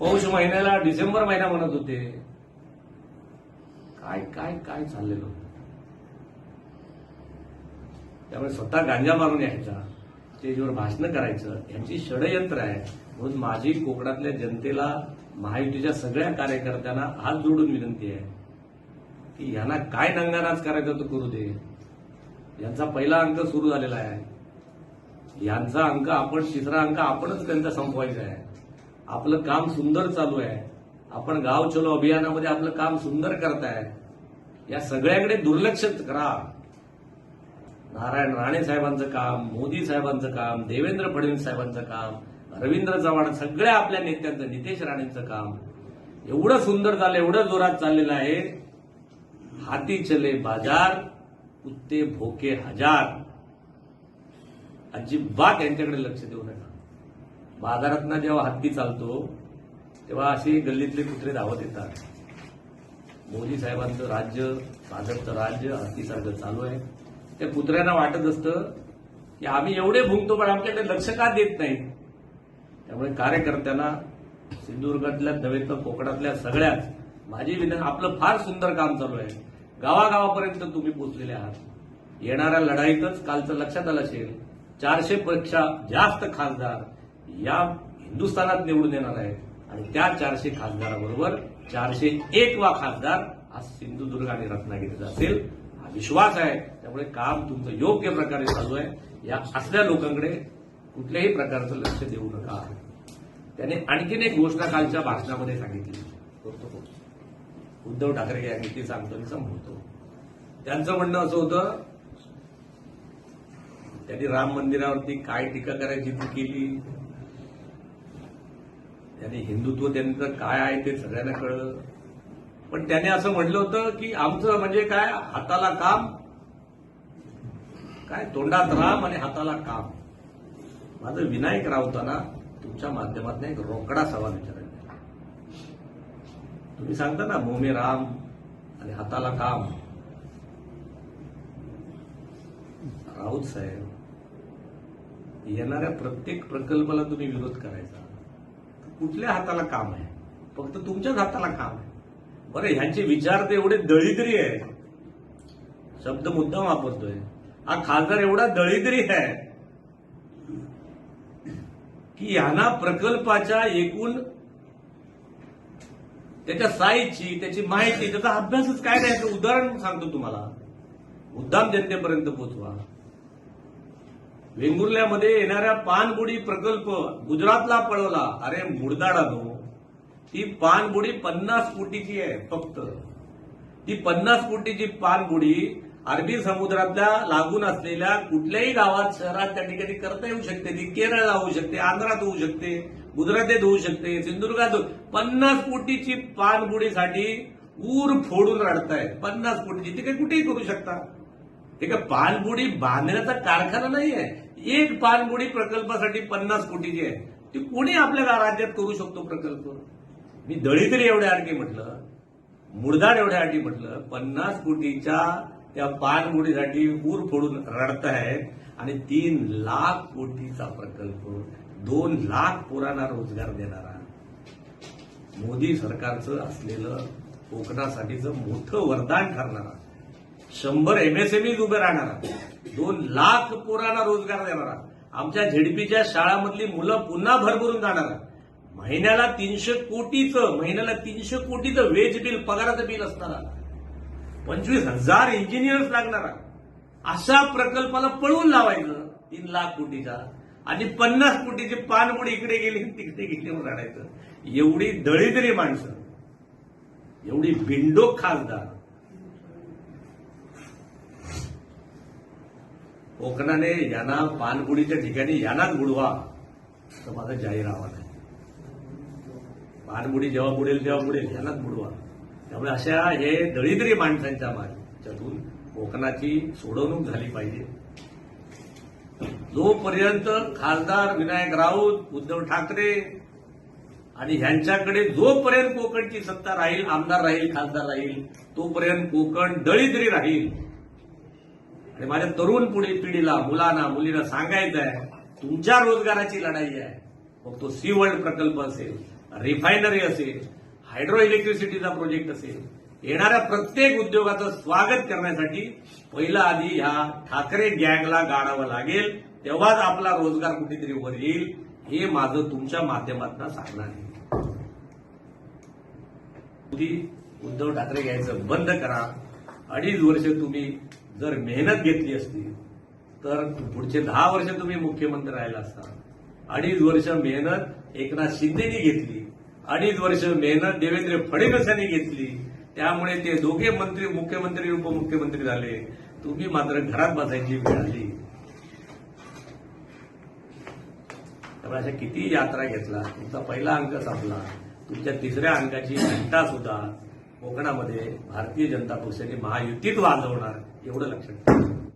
पौष महिन्याला डिसेंबर महिना म्हणत होते. काय काय काय चाललेलं होतं त्यामुळे स्वतः गांजा मारून यायचा स्टेजवर भाषणं करायचं यांची षडयंत्र आहे. म्हणून माझी कोकणातल्या जनतेला महायुतीच्या सगळ्या कार्यकर्त्यांना हात जोडून विनंती आहे की यांना काय नंगानाच करायचं तो करू दे. यांचा पहिला अंक सुरू झालेला आहे. यांचा अंक आपण तिसरा अंक आपणच त्यांचा संपवायचा आहे. आपलं काम सुंदर चालू आहे. आपण गाव चलो अभियानामध्ये आपलं काम सुंदर करताय. या सगळ्याकडे दुर्लक्ष करा. नारायण राणे साहेबांचं काम मोदी साहेबांचं काम देवेंद्र फडणवीस साहेबांचं काम रवींद्र चव्हाण सगळ्या आपल्या नेत्यांचं नितेश राणेंचं काम. एवढं सुंदर चाललं एवढं जोरात चाललेलं आहे. हाती चले बाजार कुत्ते भोके हजार. अजिबात यांच्याकडे लक्ष देऊ नका. बाजारातनं जेव्हा हत्ती चालतो तेव्हा असे गल्लीतले कुत्रे धावत येतात. मोदी साहेबांचं राज्य भाजपचं राज्य हत्तीसारखं चालू आहे. त्या कुत्र्यांना वाटत असतं की आम्ही एवढे भुंकतो पण आमच्याकडे लक्ष का देत नाही त्यामुळे कार्यकर्त्यांना सिंधुदुर्गातल्या नव्हे तर कोकणातल्या सगळ्याच माझी विनंती आपलं फार सुंदर काम चालू आहे. गावागावापर्यंत तुम्ही पोचलेले आहात. येणाऱ्या लढाईतच कालचं लक्षात आलं असेल चारशे पेक्षा जास्त खासदार या हिंदुस्थानात निवडून येणार आहेत. आणि त्या चारशे खासदाराबरोबर चारशे एक वा खासदार आज सिंधुदुर्ग आणि रत्नागिरीचा असेल. हा विश्वास आहे. त्यामुळे काम तुमचं योग्य प्रकारे चालू आहे. या असल्या लोकांकडे कुठल्याही प्रकारचं लक्ष देऊ नका. त्याने आणखीन एक घोषणा कालच्या भाषणामध्ये सांगितली. करतो उद्धव ठाकरे यांनी ती सांगतो मी संपवतो. त्यांचं म्हणणं असं होतं त्यांनी राम मंदिरावरती काय टीका करायची ती केली? त्याने हिंदुत्व त्यांचं काय आहे ते सगळ्यांना कळलं. पण त्याने असं म्हटलं होतं की आमचं म्हणजे काय? हाताला काम. काय? तोंडात राम आणि हाताला काम. माझं विनायक रावताना तुमच्या माध्यमातून एक रोकडा सवाल विचारायचा तुम्ही सांगता ना मोमे राम आणि हाताला काम. राऊत साहेब येणाऱ्या प्रत्येक प्रकल्पाला तुम्ही विरोध करायचा. कुठल्या हाताला काम आहे? फक्त तुमच्याच हाताला काम आहे. बरं ह्यांचे विचार तर एवढे दळिद्री आहे शब्द मुद्दाम वापरतोय. हा खासदार एवढा दळिद्री आहे की यांना प्रकल्पाच्या एकूण त्याच्या साईजची त्याची माहिती त्याचा अभ्यासच काय नाही उदाहरण सांगतो तुम्हाला. मुद्दाम जनतेपर्यंत पोहोचवा वेंगुर्ल्यामध्ये येणाऱ्या पानबुडी प्रकल्प गुजरातला पळवला. अरे मुडदाडा नो ती पानबुडी पन्नास कोटीची आहे फक्त. ती पन्नास कोटीची पानबुडी अरबी समुद्रातल्या लागून असलेल्या कुठल्याही गावात शहरात त्या ठिकाणी करता येऊ शकते. ती केरळला होऊ शकते आंध्रात होऊ शकते गुजरातेत होऊ शकते सिंधुदुर्गात होऊ पन्नास कोटीची पानबुडीसाठी ऊर फोडून रडतायत. पन्नास कोटीची. ती काही कुठेही करू शकता. ते काय पानबुडी बांधण्याचा कारखाना नाही आहे एक पाणबुडी प्रकल्पासाठी पन्नास कोटीची आहे ती कोणी आपल्या राज्यात करू शकतो प्रकल्प? मी दळितरी एवढ्या आणखी म्हटलं मुडदाड एवढ्या आठी म्हटलं पन्नास कोटीच्या त्या पाणबुडीसाठी ऊर फोडून रडतायत आणि तीन लाख कोटीचा प्रकल्प दोन लाख पोरांना रोजगार देणारा. मोदी सरकारचं असलेलं कोकणासाठीचं मोठं वरदान ठरणारा. शंभर एमएसएमईज उभे राहणारा. दोन लाख पोरांना रोजगार देणारा आमच्या झेडपीच्या शाळामधली मुलं पुन्हा भरभरून जाणारा महिन्याला तीनशे कोटीचं महिन्याला तीनशे कोटीचं वेज बिल पगाराचं बिल असणारा पंचवीस हजार इंजिनियर्स लागणारा अशा प्रकल्पाला पळवून लावायचं तीन लाख कोटीचा. आणि पन्नास कोटीची पानबुडी इकडे गेली तिकडे गेली म्हणून राहायचं एवढी दळिद्री माणसं. एवढी बिंडो खासदार. कोकणाने यांना पानबुडीच्या ठिकाणी यांनाच बुडवा तर माझं जाहीर आव्हान आहे. पानगुडी जेव्हा बुडेल तेव्हा बुडेल यांनाच बुडवा. त्यामुळे अशा हे दळिद्री माणसांच्या माझ्यातून कोकणाची सोडवणूक झाली पाहिजे. जोपर्यंत खासदार विनायक राऊत उद्धव ठाकरे आणि ह्यांच्याकडे जोपर्यंत कोकणची सत्ता राहील आमदार राहील खासदार राहील तोपर्यंत कोकण दळिद्री राहील. आणि माझ्या तरुण पुढे पिढीला मुलांना मुलींना सांगायचं आहे तुमच्या रोजगाराची लढाई आहे. मग तो सी वर्ल्ड प्रकल्प असेल रिफायनरी असेल हायड्रो इलेक्ट्रिसिटीचा प्रोजेक्ट असेल येणाऱ्या प्रत्येक उद्योगाचं स्वागत करण्यासाठी पहिला आधी ह्या ठाकरे गँगला गाडावं लागेल. तेव्हाच आपला रोजगार कुठेतरी वर येईल. हे माझं तुमच्या माध्यमातून सांगणार आहे. उद्धव ठाकरे घ्यायचं बंद करा. अडीच वर्ष तुम्ही जर मेहनत घेतली असती तर पुढचे दहा वर्ष तुम्ही मुख्यमंत्री राहिला असता. अडीच वर्ष मेहनत एकनाथ शिंदेनी घेतली. अडीच वर्ष मेहनत देवेंद्र फडणवीस यांनी घेतली. त्यामुळे ते दोघे मंत्री मुख्यमंत्री उपमुख्यमंत्री झाले. तुम्ही मात्र घरात बसायची वेळ आली. त्यामुळे अशा किती यात्रा घेतला? तुमचा पहिला अंक संपला. तुमच्या तिसऱ्या अंकाची घंटा सुद्धा कोकणामध्ये भारतीय जनता पक्षाने महायुतीत वाजवणार एवढं लक्षात ठेवा.